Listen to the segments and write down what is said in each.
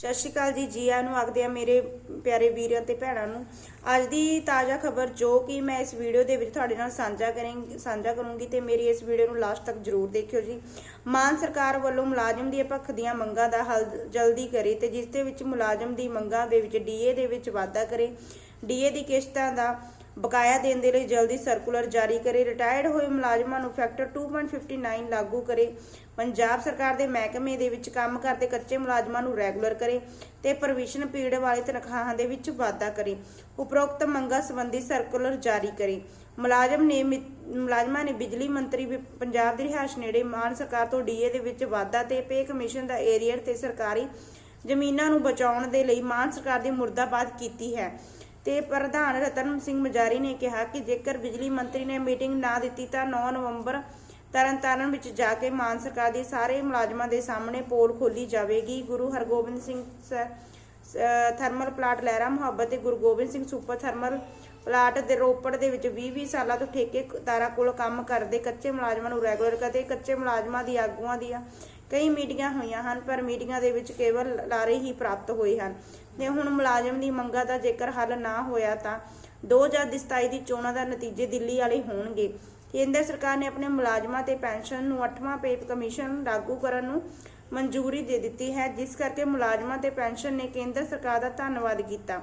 ਸਤਿ ਸ਼੍ਰੀ ਅਕਾਲ ਜੀ ਜੀ ਨੂੰ, ਆਖਦੇ ਆ ਮੇਰੇ ਪਿਆਰੇ ਵੀਰ ਅਤੇ ਭੈਣਾਂ ਨੂੰ। ਅੱਜ ਦੀ ਤਾਜ਼ਾ ਖਬਰ ਜੋ ਕਿ ਮੈਂ ਇਸ ਵੀਡੀਓ ਦੇ ਵਿੱਚ ਤੁਹਾਡੇ ਨਾਲ ਸਾਂਝਾ ਕਰਾਂਗੀ, ਸਾਂਝਾ ਕਰੂੰਗੀ ਤੇ ਮੇਰੀ ਇਸ ਵੀਡੀਓ ਨੂੰ ਲਾਸਟ ਤੱਕ ਜਰੂਰ ਦੇਖਿਓ ਜੀ। ਮਾਨ ਸਰਕਾਰ ਵੱਲੋਂ ਮੁਲਾਜ਼ਮ ਦੀ ਪੱਖ ਦੀਆਂ ਮੰਗਾਂ ਦਾ ਹੱਲ ਜਲਦੀ ਕਰੇ ਤੇ ਜਿਸ ਦੇ ਵਿੱਚ ਮੁਲਾਜ਼ਮ ਦੀ ਮੰਗਾਂ ਦੇ ਵਿੱਚ ਡੀਏ ਦੇ ਵਿੱਚ ਵਾਧਾ ਕਰੇ। ਡੀਏ ਦੀ ਕਿਸ਼ਤਾਂ ਦਾ ਬਕਾਇਆ ਦੇਣ ਦੇ ਲਈ ਜਲਦੀ ਸਰਕੂਲਰ ਜਾਰੀ ਕਰੇ, ਰਿਟਾਇਰਡ ਹੋਏ ਮੁਲਾਜ਼ਮਾਂ ਨੂੰ ਫੈਕਟਰ 2.59 ਲਾਗੂ ਕਰੇ, ਪੰਜਾਬ ਸਰਕਾਰ ਦੇ ਮਹਿਕਮੇ ਦੇ ਵਿੱਚ ਕੰਮ ਕਰਦੇ ਕੱਚੇ ਮੁਲਾਜ਼ਮਾਂ ਨੂੰ ਰੈਗੂਲਰ ਕਰੇ ਤੇ ਪ੍ਰੋਵੀਜ਼ਨ ਪੀਰੀਅਡ ਵਾਲੇ ਤਨਖਾਹਾਂ ਦੇ ਵਿੱਚ ਵਾਧਾ ਕਰੇ, ਉਪਰੋਕਤ ਮੰਗਾਂ ਸੰਬੰਧੀ ਸਰਕੂਲਰ ਜਾਰੀ ਕਰੇ। ਮੁਲਾਜ਼ਮ ਨੇ ਮੁਲਾਜ਼ਮਾਂ ਨੇ ਬਿਜਲੀ ਮੰਤਰੀ ਪੰਜਾਬ ਦੇ ਰਿਹਾਇਸ਼ ਨੇੜੇ ਮਾਨ ਸਰਕਾਰ ਤੋਂ ਡੀਏ ਦੇ ਵਿੱਚ ਵਾਧਾ ਤੇ ਪੇ ਕਮਿਸ਼ਨ ਦਾ ਏਰੀਅਰ ਤੇ ਸਰਕਾਰੀ ਜ਼ਮੀਨਾਂ ਨੂੰ ਬਚਾਉਣ ਦੇ ਲਈ ਮਾਨ ਸਰਕਾਰ ਦੀ ਮੁਰਦਾਬਾਦ ਕੀਤੀ ਹੈ। ਤੇ ਪ੍ਰਧਾਨ ਰਤਨ ਸਿੰਘ ਮਜਾਰੀ ਨੇ ਕਿਹਾ ਕਿ ਜੇਕਰ ਬਿਜਲੀ ਮੰਤਰੀ ਨੇ ਮੀਟਿੰਗ ਨਾ ਦਿੱਤੀ ਤਾਂ 9 ਨਵੰਬਰ ਤਰਨਤਾਰਨ ਵਿੱਚ ਜਾ ਕੇ ਮਾਨ ਸਰਕਾਰ ਦੀ ਸਾਰੇ ਮੁਲਾਜ਼ਮਾਂ ਦੇ ਸਾਹਮਣੇ ਪੋਲ ਖੋਲੀ ਜਾਵੇਗੀ। ਗੁਰੂ ਹਰਗੋਬਿੰਦ ਸਿੰਘ ਸ- ਥਰਮਲ ਪਲਾਟ ਲਹਿਰਾ ਮੁਹੱਬਤ ਤੇ Guru Gobind Singh super thermal plant ਦੇ ਰੋਪੜ ਦੇ ਵਿੱਚ 20-20 ਸਾਲਾਂ ਤੋਂ ਠੇਕੇਦਾਰਾਂ ਕੋਲ ਕੰਮ ਕਰਦੇ ਕੱਚੇ ਮੁਲਾਜ਼ਮਾਂ ਨੂੰ ਰੈਗੂਲਰ ਕਰਦੇ, ਕੱਚੇ ਮੁਲਾਜ਼ਮਾਂ ਦੀ ਆਗੂਆਂ ਦੀਆਂ ਕਈ ਮੀਟਿੰਗਾਂ ਹੋਈਆਂ ਹਨ, ਪਰ ਮੀਟਿੰਗਾਂ ਦੇ ਵਿੱਚ ਕੇਵਲ ਲਾਰੇ ਹੀ ਪ੍ਰਾਪਤ ਹੋਏ ਹਨ। ਤੇ ਹੁਣ ਮੁਲਾਜ਼ਮ ਦੀ ਮੰਗਾਂ ਦਾ ਜੇਕਰ ਹੱਲ ਨਾ ਹੋਇਆ ਤਾਂ 2027 ਦੀ ਚੋਣਾਂ ਦਾ ਨਤੀਜੇ ਦਿੱਲੀ ਵਾਲੇ ਹੋਣਗੇ। ਕੇਂਦਰ ਸਰਕਾਰ ਨੇ ਆਪਣੇ ਮੁਲਾਜ਼ਮਾਂ ਤੇ ਪੈਨਸ਼ਨ ਨੂੰ 8ਵਾਂ ਪੇ ਕਮਿਸ਼ਨ ਲਾਗੂ ਕਰਨ ਨੂੰ ਮਨਜ਼ੂਰੀ ਦੇ ਦਿੱਤੀ ਹੈ, ਜਿਸ ਕਰਕੇ ਮੁਲਾਜ਼ਮਾਂ ਤੇ ਪੈਨਸ਼ਨ ਨੇ ਕੇਂਦਰ ਸਰਕਾਰ ਦਾ ਧੰਨਵਾਦ ਕੀਤਾ।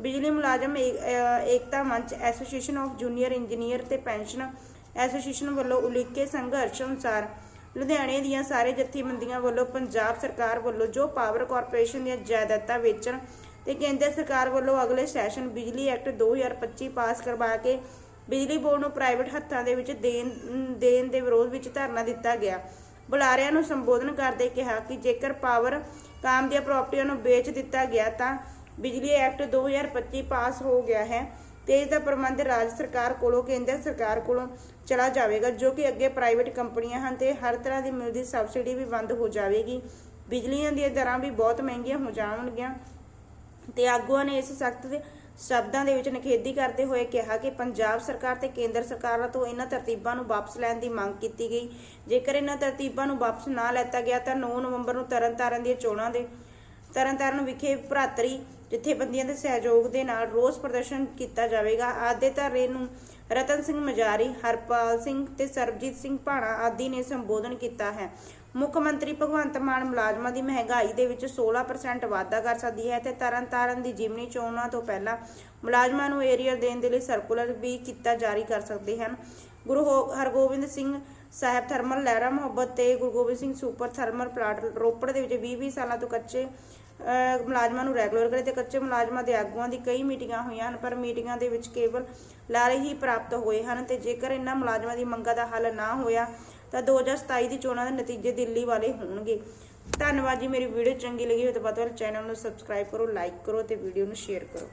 Bijli Mulazam Ekta Manch, association of junior engineer ਤੇ ਪੈਨਸ਼ਨ ਐਸੋਸੀਏਸ਼ਨ ਵੱਲੋਂ ਉਲੀਕੇ ਸੰਘਰਸ਼ ਅਨੁਸਾਰ ਲੁਧਿਆਣੇ ਦੀਆਂ ਸਾਰੇ ਜਥੇਬੰਦੀਆਂ ਵੱਲੋਂ ਪੰਜਾਬ ਸਰਕਾਰ ਵੱਲੋਂ ਜੋ ਪਾਵਰ ਕਾਰਪੋਰੇਸ਼ਨ ਦੀਆਂ ਜਾਇਦਾਦਾਂ ਵੇਚਣ ਤੇ ਕੇਂਦਰ ਸਰਕਾਰ ਵੱਲੋਂ ਅਗਲੇ ਸੈਸ਼ਨ ਬਿਜਲੀ ਐਕਟ 2025 ਪਾਸ ਕਰਵਾ ਕੇ ਬਿਜਲੀ ਬੋਰਡ ਨੂੰ ਪ੍ਰਾਈਵੇਟ ਹੱਥਾਂ ਦੇ ਵਿੱਚ ਦੇਣ ਦੇਣ ਦੇ ਵਿਰੋਧ ਵਿੱਚ ਧਰਨਾ ਦਿੱਤਾ ਗਿਆ। ਬੁਲਾਰਿਆਂ ਨੂੰ ਸੰਬੋਧਨ ਕਰਦੇ ਕਿਹਾ ਕਿ ਜੇਕਰ ਪਾਵਰ ਕਾਮ ਦੀਆਂ ਪ੍ਰਾਪਰਟੀਆਂ ਨੂੰ ਵੇਚ ਦਿੱਤਾ ਗਿਆ ਤਾਂ ਬਿਜਲੀ ਐਕਟ 2025 ਪਾਸ ਹੋ ਗਿਆ ਹੈ। ਤੇ ਇਸ ਦਾ ਪ੍ਰਬੰਧ ਰਾਜ ਸਰਕਾਰ ਕੋਲੋਂ, ਕੇਂਦਰ ਸਰਕਾਰ ਕੋਲੋਂ ਚਲਾ ਜਾਵੇਗਾ, ਜੋ ਕਿ ਅੱਗੇ ਪ੍ਰਾਈਵੇਟ ਕੰਪਨੀਆਂ ਹਨ ਤੇ ਹਰ ਤਰ੍ਹਾਂ ਦੀ ਮਿਲਦੀ ਸਬਸਿਡੀ ਵੀ ਬੰਦ ਹੋ ਜਾਵੇਗੀ। ਬਿਜਲੀਆਂ ਦੀਆਂ ਦਰਾਂ ਵੀ ਬਹੁਤ ਮਹਿੰਗੀਆਂ ਹੋ ਜਾਣਗੀਆਂ ਤੇ ਆਗੂਆਂ ਨੇ ਇਸ ਸਖਤ ਸ਼ਬਦਾਂ ਦੇ ਵਿੱਚ ਨਿਖੇਧੀ ਕਰਦੇ ਹੋਏ ਕਿਹਾ ਕਿ ਪੰਜਾਬ ਸਰਕਾਰ ਤੇ ਕੇਂਦਰ ਸਰਕਾਰਾਂ ਤੋਂ ਇਹਨਾਂ ਤਰਤੀਬਾਂ ਨੂੰ ਵਾਪਸ ਲੈਣ ਦੀ ਮੰਗ ਕੀਤੀ ਗਈ। ਜੇਕਰ ਇਹਨਾਂ ਤਰਤੀਬਾਂ ਨੂੰ ਵਾਪਸ ਨਾ ਲੈਤਾ ਗਿਆ ਤਾਂ 9 ਨਵੰਬਰ ਨੂੰ ਤਰਨਤਾਰਨ ਦੀਆਂ ਚੋਣਾਂ ਦੇ ਤਰਨਤਾਰਨ ਵਿਖੇ ਭਰਾਤਰੀ ਜਥੇਬੰਦੀਆਂ ਦੇ ਸਹਿਯੋਗ ਦੇ ਨਾਲ ਰੋਸ ਪ੍ਰਦਰਸ਼ਨ ਕੀਤਾ ਜਾਵੇਗਾ। ਆਦੇ ਧਰਨੇ ਨੂੰ ਰਤਨ ਸਿੰਘ ਮਜਾਰੀ, ਹਰਪਾਲ ਸਿੰਘ ਤੇ ਸਰਬਜੀਤ ਸਿੰਘ ਭਾਣਾ ਆਦਿ ਨੇ ਸੰਬੋਧਨ ਕੀਤਾ ਹੈ। ਮੁੱਖ ਮੰਤਰੀ ਭਗਵੰਤ ਮਾਨ ਮੁਲਾਜ਼ਮਾਂ ਦੀ ਮਹਿੰਗਾਈ ਦੇ ਵਿੱਚ 16% ਵਾਧਾ ਕਰ ਸਕਦੀ ਹੈ ਤੇ ਤਰਨਤਾਰਨ ਦੀ ਜਿਮਨੀ ਚੋਣਾਂ ਤੋਂ ਪਹਿਲਾਂ ਮੁਲਾਜ਼ਮਾਂ ਨੂੰ ਏਰੀਅਰ ਦੇਣ ਦੇ ਲਈ ਸਰਕੂਲਰ ਵੀ ਕੀਤਾ ਜਾਰੀ ਕਰ ਸਕਦੇ ਹਨ। ਗੁਰੂ ਹੋ- ਹਰਗੋਬਿੰਦ ਸਿੰਘ ਸਾਹਿਬ ਥਰਮਲ ਲਹਿਰਾ ਮੁਹੱਬਤ ਤੇ Guru Gobind Singh super thermal plant Ropar ਦੇ ਵਿੱਚ 20-20 ਸਾਲਾਂ ਤੋਂ ਕੱਚੇ ਮੁਲਾਜ਼ਮਾਂ ਨੂੰ ਰੈਗੂਲਰ ਕਰੇ ਤੇ ਕੱਚੇ ਮੁਲਾਜ਼ਮਾਂ ਦੇ ਆਗੂਆਂ ਦੀ ਕਈ ਮੀਟਿੰਗਾਂ ਹੋਈਆਂ ਹਨ, ਪਰ ਮੀਟਿੰਗਾਂ ਦੇ ਵਿੱਚ ਕੇਵਲ ਲਾਰੇ ਹੀ ਪ੍ਰਾਪਤ ਹੋਏ ਹਨ ਤੇ ਜੇਕਰ ਇਹਨਾਂ ਮੁਲਾਜ਼ਮਾਂ ਦੀ ਮੰਗਾਂ ਦਾ ਹੱਲ ਨਾ ਹੋਇਆ ਤਾਂ 2027 ਦੀ ਚੋਣਾਂ ਦੇ ਨਤੀਜੇ ਦਿੱਲੀ ਵਾਲੇ ਹੋਣਗੇ। ਧੰਨਵਾਦ ਜੀ, ਮੇਰੀ ਵੀਡੀਓ ਚੰਗੀ ਲੱਗੀ ਹੋਵੇ ਤਾਂ ਵੱਧ ਤੋਂ ਵੱਧ ਚੈਨਲ ਨੂੰ ਸਬਸਕ੍ਰਾਈਬ ਕਰੋ ਲਾਈਕ ਕਰੋ ਤੇ ਵੀਡੀਓ ਨੂੰ ਸ਼ੇਅਰ ਕਰੋ।